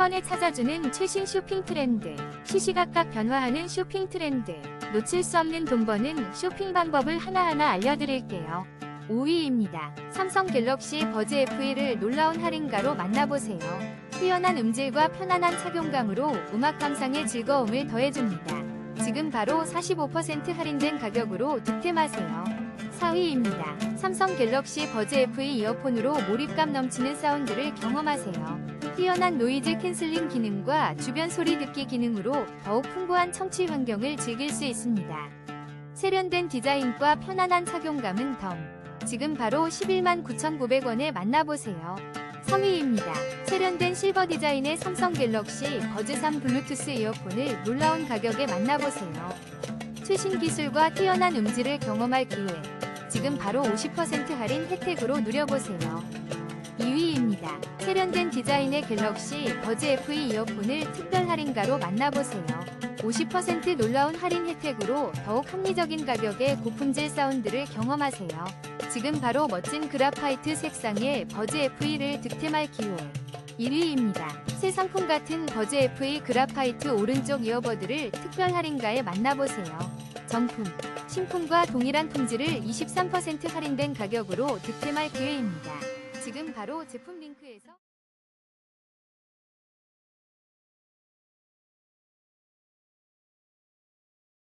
번에 찾아주는 최신 쇼핑 트렌드, 시시각각 변화하는 쇼핑 트렌드, 놓칠 수 없는 돈 버는 쇼핑 방법을 하나하나 알려드릴게요. 5위입니다. 삼성 갤럭시 버즈 FE를 놀라운 할인가로 만나보세요. 뛰어난 음질과 편안한 착용감으로 음악 감상의 즐거움을 더해줍니다. 지금 바로 45% 할인된 가격으로 득템하세요. 4위입니다. 삼성 갤럭시 버즈 FE 이어폰으로 몰입감 넘치는 사운드를 경험하세요. 뛰어난 노이즈 캔슬링 기능과 주변 소리 듣기 기능으로 더욱 풍부한 청취 환경을 즐길 수 있습니다. 세련된 디자인과 편안한 착용감은 덤. 지금 바로 11만 9,900원에 만나보세요. 3위입니다. 세련된 실버 디자인의 삼성 갤럭시 버즈 3 블루투스 이어폰을 놀라운 가격에 만나보세요. 최신 기술과 뛰어난 음질을 경험할 기회. 지금 바로 50% 할인 혜택으로 누려보세요. 2위입니다. 세련된 디자인의 갤럭시 버즈 FE 이어폰을 특별 할인가로 만나보세요. 50% 놀라운 할인 혜택으로 더욱 합리적인 가격에 고품질 사운드를 경험하세요. 지금 바로 멋진 그라파이트 색상의 버즈 FE를 득템할 기회. 1위입니다. 새 상품 같은 버즈 FE 그라파이트 오른쪽 이어버드를 특별 할인가에 만나보세요. 정품, 신품과 동일한 품질을 23% 할인된 가격으로 득템할 기회입니다. 지금 바로 제품 링크에서